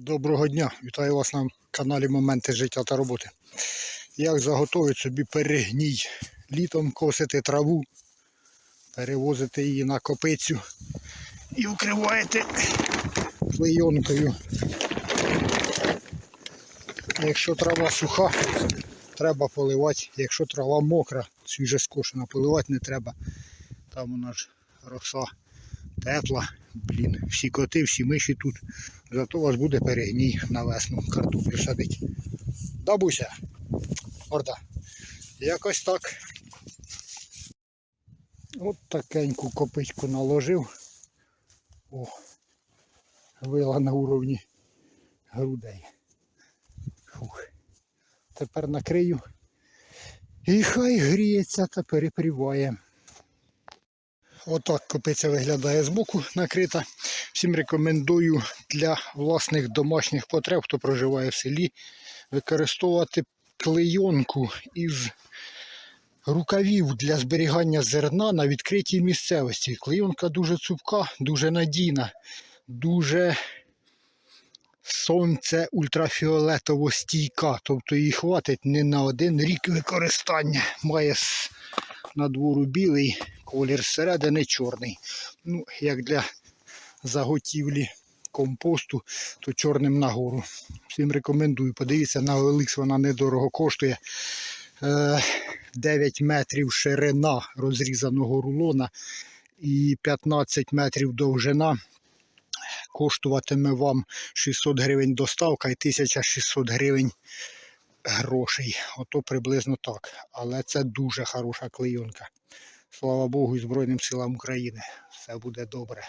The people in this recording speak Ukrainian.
Доброго дня! Вітаю вас на каналі Моменти життя та роботи. Як заготовити собі перегній? Літом косити траву, перевозити її на копицю і укриваєте клейонкою. Якщо трава суха, треба поливати. Якщо трава мокра, свіже скошена, поливати не треба. Там у нас роса тепла. Блін, всі коти, всі миші тут. Зато у вас буде перегній на весну картоплю садить. Да, Буся? Орда. Якось так. От такеньку копичку наложив. О, вила на уровні грудей. Фух. Тепер накрию. І хай гріється та перепріває. Отак копиця виглядає збоку накрита. Всім рекомендую для власних домашніх потреб, хто проживає в селі, використовувати клейонку із рукавів для зберігання зерна на відкритій місцевості. Клейонка дуже цупка, дуже надійна, дуже сонце ультрафіолетово стійка. Тобто її хватить не на один рік використання. Має с- надвору білий, колір зсередини чорний. Ну, як для заготівлі компосту, то чорним нагору. Всім рекомендую. Подивіться, на OLX вона недорого коштує. Е, 9 метрів ширина розрізаного рулона і 15 метрів довжина. Коштуватиме вам 600 гривень доставка і 1600 гривень грошей. Ото приблизно так. Але це дуже хороша клейонка. Слава Богу і Збройним силам України. Все буде добре.